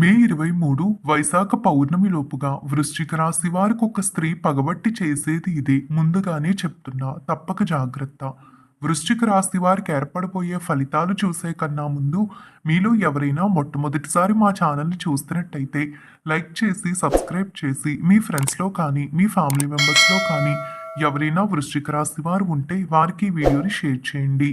మే ఇరవై మూడు వైశాఖ పౌర్ణమి లోపుగా వృశ్చిక రాశి వారికి ఒక స్త్రీ పగబట్టి చేసేది ఇది. ముందుగానే చెప్తున్నా తప్పక జాగ్రత్త. వృశ్చిక రాశి వారికి ఏర్పడబోయే ఫలితాలు చూసే కన్నా ముందు మీలో ఎవరైనా మొట్టమొదటిసారి మా ఛానల్ని చూస్తున్నట్టయితే లైక్ చేసి సబ్స్క్రైబ్ చేసి మీ ఫ్రెండ్స్లో కానీ మీ ఫ్యామిలీ మెంబర్స్లో కానీ ఎవరైనా వృశ్చిక రాశి వారు ఉంటే వారికి ఈ వీడియోని షేర్ చేయండి.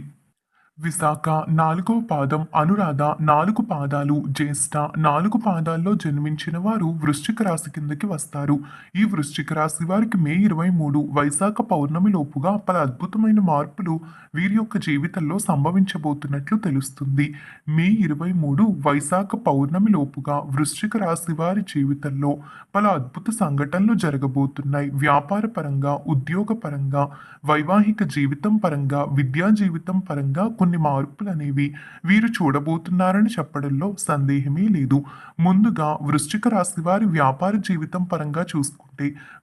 విశాఖ నాలుగవ పాదం అనురాధ నాలుగు పాదాలు జ్యేష్ఠ నాలుగు పాదాల్లో జన్మించిన వారు వృశ్చిక రాశి కిందకి వస్తారు. ఈ వృశ్చిక రాశి వారికి మే ఇరవై మూడు వైశాఖ పౌర్ణమి లోపుగా పలు అద్భుతమైన మార్పులు వీరి యొక్క జీవితంలో సంభవించబోతున్నట్లు తెలుస్తుంది. మే ఇరవై మూడు వైశాఖ పౌర్ణమి లోపుగా వృశ్చిక రాశి వారి జీవితంలో పలు అద్భుత సంఘటనలు జరగబోతున్నాయి. వ్యాపార పరంగా ఉద్యోగ పరంగా వైవాహిక జీవితం పరంగా విద్యా జీవితం పరంగా కొన్ని మార్పులు అనేవి వీరు చూడబోతున్నారని చెప్పడంలో సందేహమే లేదు. ముందుగా వృశ్చిక రాశి వారి వ్యాపార జీవితం పరంగా చూసుకుంటే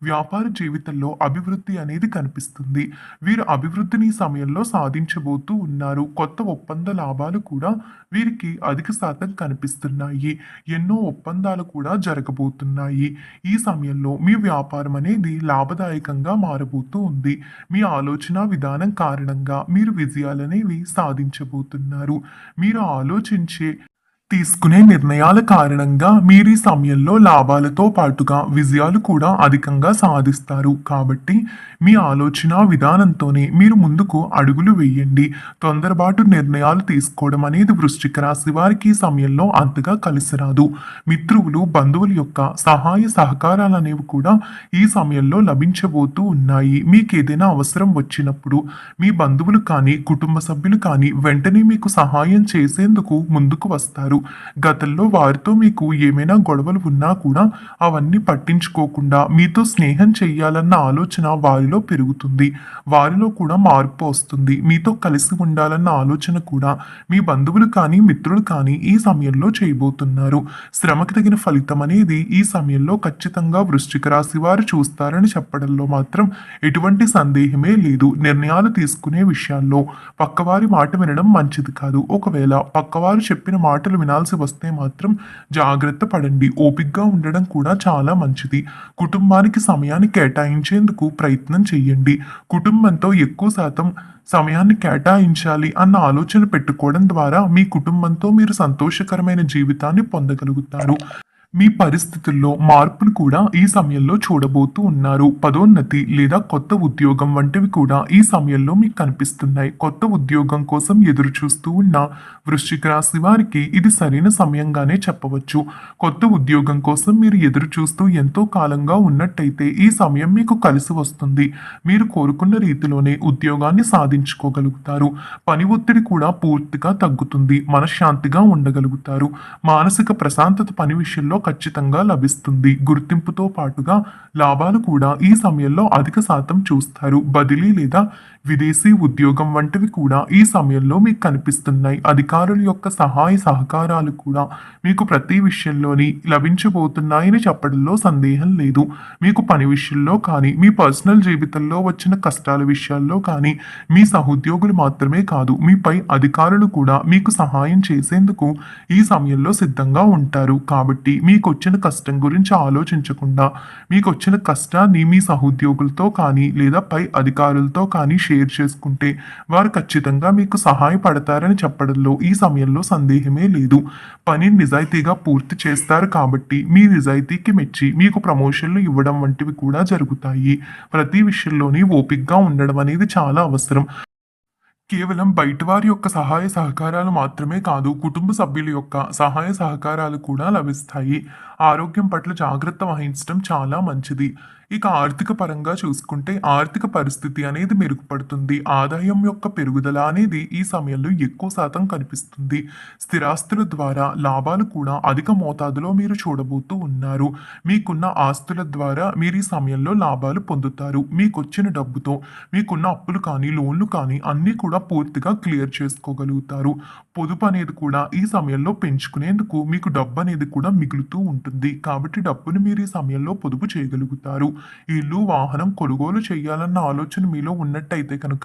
వ్యాపార జీవితంలో అభివృద్ధి అనేది కనిపిస్తుంది. వీరు అభివృద్ధిని సమయంలో సాధించబోతూ ఉన్నారు. కొత్త ఒప్పంద లాభాలు కూడా వీరికి అధిక శాతం కనిపిస్తున్నాయి. ఎన్నో ఒప్పందాలు కూడా జరగబోతున్నాయి. ఈ సమయంలో మీ వ్యాపారం అనేది లాభదాయకంగా మారబోతూ ఉంది. మీ ఆలోచన విధానం కారణంగా మీరు విజయాలనేవి సాధించబోతున్నారు. మీరు ఆలోచించే తీసుకునే నిర్ణయాల కారణంగా మీరు ఈ సమయంలో లాభాలతో పాటుగా విజయాలు కూడా అధికంగా సాధిస్తారు. కాబట్టి మీ ఆలోచన విధానంతోనే మీరు ముందుకు అడుగులు వేయండి. తొందరపాటు నిర్ణయాలు తీసుకోవడం అనేది వృశ్చిక రాశి వారికి ఈ సమయంలో అంతగా కలిసిరాదు. మిత్రువులు బంధువుల యొక్క సహాయ సహకారాలు అనేవి కూడా ఈ సమయంలో లభించబోతూ ఉన్నాయి. మీకు ఏదైనా అవసరం వచ్చినప్పుడు మీ బంధువులు కానీ కుటుంబ సభ్యులు కానీ వెంటనే మీకు సహాయం చేసేందుకు ముందుకు వస్తారు. గతంలో. వారితో మీకు ఏమైనా గొడవలు ఉన్నా కూడా అవన్నీ పట్టించుకోకుండా మీతో స్నేహం చేయాలన్న ఆలోచన వారిలో పెరుగుతుంది. వారిలో కూడా మార్పు వస్తుంది. మీతో కలిసి ఉండాలన్న ఆలోచన కూడా మీ బంధువులు కానీ మిత్రులు కానీ ఈ సమయంలో చేయబోతున్నారు. శ్రమకు తగిన ఫలితం అనేది ఈ సమయంలో ఖచ్చితంగా వృశ్చిక రాశి వారు చూస్తారని చెప్పడంలో మాత్రం ఎటువంటి సందేహమే లేదు. నిర్ణయాలు తీసుకునే విషయాల్లో పక్కవారి మాట వినడం మంచిది కాదు. ఒకవేళ పక్కవారు చెప్పిన మాటలు వినాల్సి వస్తే మాత్రం జాగ్రత్త పడండి. ఓపిగ్గా ఉండడం కూడా చాలా మంచిది. కుటుంబానికి సమయాన్ని కేటాయించేందుకు ప్రయత్నం చేయండి. కుటుంబంతో ఎక్కువ శాతం సమయాన్ని కేటాయించాలి అన్న ఆలోచన పెట్టుకోవడం ద్వారా మీ కుటుంబంతో మీరు సంతోషకరమైన జీవితాన్ని పొందగలుగుతారు. మీ పరిస్థితుల్లో మార్పును కూడా ఈ సమయంలో చూడబోతూ ఉన్నారు. పదోన్నతి లేదా కొత్త ఉద్యోగం వంటివి కూడా ఈ సమయంలో మీకు కనిపిస్తున్నాయి. కొత్త ఉద్యోగం కోసం ఎదురు చూస్తూ ఉన్న వృశ్చిక రాశి వారికి ఇది సరైన సమయంగానే చెప్పవచ్చు. కొత్త ఉద్యోగం కోసం మీరు ఎదురు చూస్తూ ఎంతో కాలంగా ఉన్నట్టయితే ఈ సమయం మీకు కలిసి వస్తుంది. మీరు కోరుకున్న రీతిలోనే ఉద్యోగాన్ని సాధించుకోగలుగుతారు. పని ఒత్తిడి కూడా పూర్తిగా తగ్గుతుంది. మనశ్శాంతిగా ఉండగలుగుతారు. మానసిక ప్రశాంతత పని విషయంలో ఖచ్చితంగా లభిస్తుంది. గుర్తింపుతో పాటుగా లాభాలు కూడా ఈ సమయంలో అధిక శాతం చూస్తారు. బదిలీ లేదా విదేశీ ఉద్యోగం వంటివి కూడా ఈ సమయంలో మీకు కనిపిస్తున్నాయి. అధికారుల యొక్క సహాయ సహకారాలు కూడా మీకు ప్రతి విషయంలోని లభించబోతున్నాయని చెప్పడంలో సందేహం లేదు. మీకు పని విషయంలో కానీ మీ పర్సనల్ జీవితంలో వచ్చిన కష్టాల విషయాల్లో కానీ మీ సహోద్యోగులు మాత్రమే కాదు మీపై అధికారులు కూడా మీకు సహాయం చేసేందుకు ఈ సమయంలో సిద్ధంగా ఉంటారు. కాబట్టి మీ మీకు వచ్చిన కష్టం గురించి ఆలోచించకుండా మీకు వచ్చిన కష్టాన్ని మీ సహోద్యోగులతో కానీ లేదా పై అధికారులతో కానీ షేర్ చేసుకుంటే వారు ఖచ్చితంగా మీకు సహాయపడతారని చెప్పడంలో ఈ సమయంలో సందేహమే లేదు. పని నిజాయితీగా పూర్తి చేస్తారు కాబట్టి మీ నిజాయితీకి మెచ్చి మీకు ప్రమోషన్లు ఇవ్వడం వంటివి కూడా జరుగుతాయి. ప్రతి విషయంలోని ఓపిక్గా ఉండడం అనేది చాలా అవసరం. కేవలం బయట వారి యొక్క సహాయ సహకారాలు మాత్రమే కాదు కుటుంబ సభ్యుల యొక్క సహాయ సహకారాలు కూడా లభిస్తాయి. ఆరోగ్యం పట్ల జాగ్రత్త వహించడం చాలా మంచిది. ఇక ఆర్థిక పరంగా చూసుకుంటే ఆర్థిక పరిస్థితి అనేది మెరుగుపడుతుంది. ఆదాయం యొక్క పెరుగుదల అనేది ఈ సమయంలో ఎక్కువ శాతం కనిపిస్తుంది. స్థిరాస్తుల ద్వారా లాభాలు కూడా అధిక మోతాదులో మీరు చూడబోతూ ఉన్నారు. మీకున్న ఆస్తుల ద్వారా మీరు ఈ సమయంలో లాభాలు పొందుతారు. మీకు వచ్చిన డబ్బుతో మీకున్న అప్పులు కానీ లోన్లు కానీ అన్నీ కూడా త్వరగా పూర్తిగా క్లియర్ చేసుకోగలుగుతారు. పొదుపు అనేది కూడా ఈ సమయంలో పెంచుకునేందుకు మీకు డబ్బు అనేది కూడా మిగులుతూ ఉంటుంది. కాబట్టి డబ్బును మీరు ఈ సమయంలో పొదుపు చేయగలుగుతారు. ఇల్లు వాహనం కొనుగోలు చేయాలన్న ఆలోచన మీలో ఉన్నట్టయితే కనుక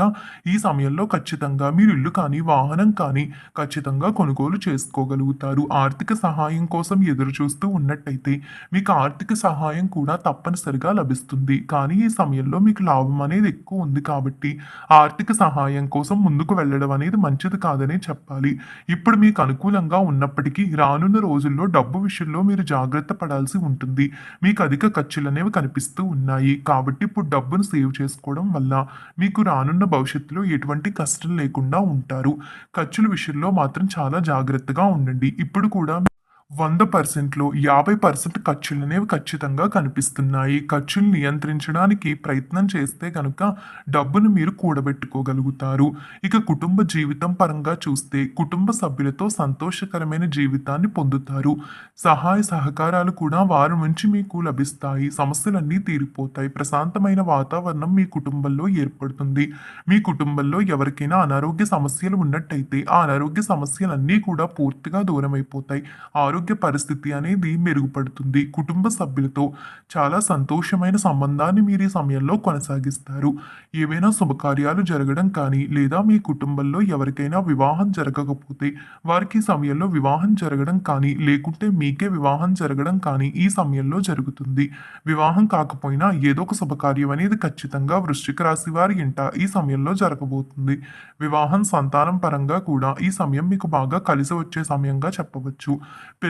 ఈ సమయంలో ఖచ్చితంగా మీరు ఇల్లు కానీ వాహనం కానీ ఖచ్చితంగా కొనుగోలు చేసుకోగలుగుతారు. ఆర్థిక సహాయం కోసం ఎదురు చూస్తూ ఉన్నట్టయితే మీకు ఆర్థిక సహాయం కూడా తప్పనిసరిగా లభిస్తుంది. కానీ ఈ సమయంలో మీకు లాభం అనేది ఎక్కువ ఉంది కాబట్టి ఆర్థిక సహాయం కోసం ముందుకు వెళ్ళడం అనేది మంచిది కాదనే చెప్పాలి. ఇప్పుడు మీకు అనుకూలంగా ఉన్నప్పటికీ రానున్న రోజుల్లో డబ్బు విషయంలో మీరు జాగ్రత్త పడాల్సి ఉంటుంది. మీకు అధిక ఖర్చులు అనేవి కనిపిస్తూ ఉన్నాయి. కాబట్టి ఇప్పుడు డబ్బును సేవ్ చేసుకోవడం వల్ల మీకు రానున్న భవిష్యత్తులో ఎటువంటి కష్టం లేకుండా ఉంటారు. ఖర్చుల విషయంలో మాత్రం చాలా జాగ్రత్తగా ఉండండి. ఇప్పుడు కూడా వంద పర్సెంట్లో యాభై పర్సెంట్ ఖర్చులనేవి ఖచ్చితంగా కనిపిస్తున్నాయి. ఖర్చులు నియంత్రించడానికి ప్రయత్నం చేస్తే కనుక డబ్బును మీరు కూడబెట్టుకోగలుగుతారు. ఇక కుటుంబ జీవితం పరంగా చూస్తే కుటుంబ సభ్యులతో సంతోషకరమైన జీవితాన్ని పొందుతారు. సహాయ సహకారాలు కూడా వారి నుంచి మీకు లభిస్తాయి. సమస్యలన్నీ తీరిపోతాయి. ప్రశాంతమైన వాతావరణం మీ కుటుంబంలో ఏర్పడుతుంది. మీ కుటుంబంలో ఎవరికైనా అనారోగ్య సమస్యలు ఉన్నట్టయితే ఆ అనారోగ్య సమస్యలన్నీ కూడా పూర్తిగా దూరమైపోతాయి. ఆరోగ్య పరిస్థితి అనేది మెరుగుపడుతుంది. కుటుంబ సభ్యులతో చాలా సంతోషమైన సంబంధాన్ని మీరు ఈ సమయంలో కొనసాగిస్తారు. ఏవైనా శుభకార్యాలు జరగడం కానీ లేదా మీ కుటుంబంలో ఎవరికైనా వివాహం జరగకపోతే వారికి సమయంలో వివాహం జరగడం కానీ లేకుంటే మీకే వివాహం జరగడం కానీ ఈ సమయంలో జరుగుతుంది. వివాహం కాకపోయినా ఏదో ఒక శుభకార్యం అనేది ఖచ్చితంగా వృశ్చిక రాశి వారి ఇంట ఈ సమయంలో జరగబోతుంది. వివాహం సంతానం పరంగా కూడా ఈ సమయం మీకు బాగా కలిసి వచ్చే సమయంగా చెప్పవచ్చు.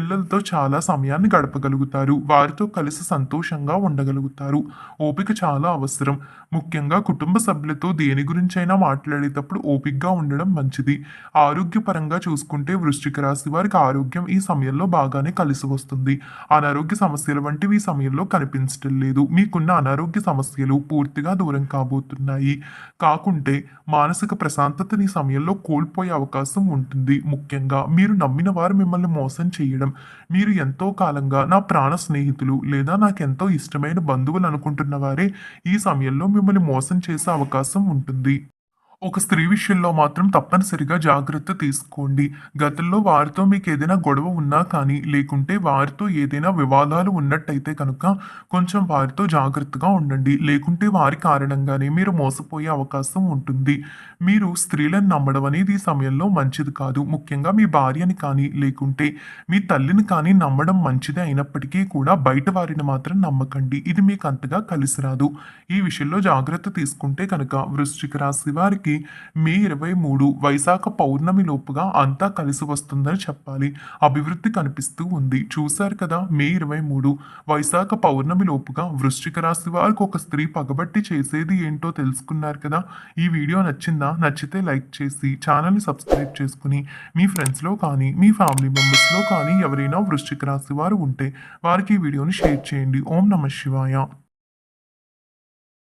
పిల్లలతో చాలా సమయాన్ని గడపగలుగుతారు. వారితో కలిసి సంతోషంగా ఉండగలుగుతారు. ఓపిక చాలా అవసరం. ముఖ్యంగా కుటుంబ సభ్యులతో దేని గురించైనా మాట్లాడేటప్పుడు ఓపికగా ఉండడం మంచిది. ఆరోగ్యపరంగా చూసుకుంటే వృశ్చిక రాశి వారికి ఆరోగ్యం ఈ సమయంలో బాగానే కలిసి వస్తుంది. అనారోగ్య సమస్యలు వంటివి ఈ సమయంలో కనిపించడం లేదు. మీకున్న అనారోగ్య సమస్యలు పూర్తిగా దూరం కాబోతున్నాయి. కాకుంటే మానసిక ప్రశాంతతని సమయంలో కోల్పోయే అవకాశం ఉంటుంది. ముఖ్యంగా మీరు నమ్మిన వారు మిమ్మల్ని మోసం చేయడం మీరు ఎంతో కాలంగా నా ప్రాణ స్నేహితులు లేదా నాకెంతో ఇష్టమైన బంధువులు అనుకుంటున్న వారే ఈ సమయంలో మిమ్మల్ని మోసం చేసే అవకాశం ఉంటుంది. ఒక స్త్రీ విషయంలో మాత్రం తప్పనిసరిగా జాగ్రత్త తీసుకోండి. గతంలో వారితో మీకు ఏదైనా గొడవ ఉన్నా కానీ లేకుంటే వారితో ఏదైనా వివాదాలు ఉన్నట్టయితే కనుక కొంచెం వారితో జాగ్రత్తగా ఉండండి. లేకుంటే వారి కారణంగానే మీరు మోసపోయే అవకాశం ఉంటుంది. మీరు స్త్రీలను నమ్మడం అనేది ఈ సమయంలో మంచిది కాదు. ముఖ్యంగా మీ భార్యని కానీ లేకుంటే మీ తల్లిని కానీ నమ్మడం మంచిదే అయినప్పటికీ కూడా బయట వారిని మాత్రం నమ్మకండి. ఇది మీకు అంతగా కలిసి రాదు. ఈ విషయంలో జాగ్రత్త తీసుకుంటే కనుక వృశ్చిక రాశి వారికి మే ఇరవై మూడు వైశాఖ పౌర్ణమి లోపుగా అంతా కలిసి వస్తుందని చెప్పాలి. అభివృద్ధి కనిపిస్తూ ఉంది. చూశారు కదా మే ఇరవై మూడు వైశాఖ పౌర్ణమి లోపుగా వృశ్చిక రాశి వారికి ఒక స్త్రీ పగబట్టి చేసేది ఏంటో తెలుసుకున్నారు కదా. ఈ వీడియో నచ్చిందా? నచ్చితే లైక్ చేసి ఛానల్ని సబ్స్క్రైబ్ చేసుకుని మీ ఫ్రెండ్స్లో కానీ మీ ఫ్యామిలీ మెంబర్స్లో కానీ ఎవరైనా వృశ్చిక రాశి వారు ఉంటే వారికి ఈ వీడియోని షేర్ చేయండి. ఓం నమ శివాయ.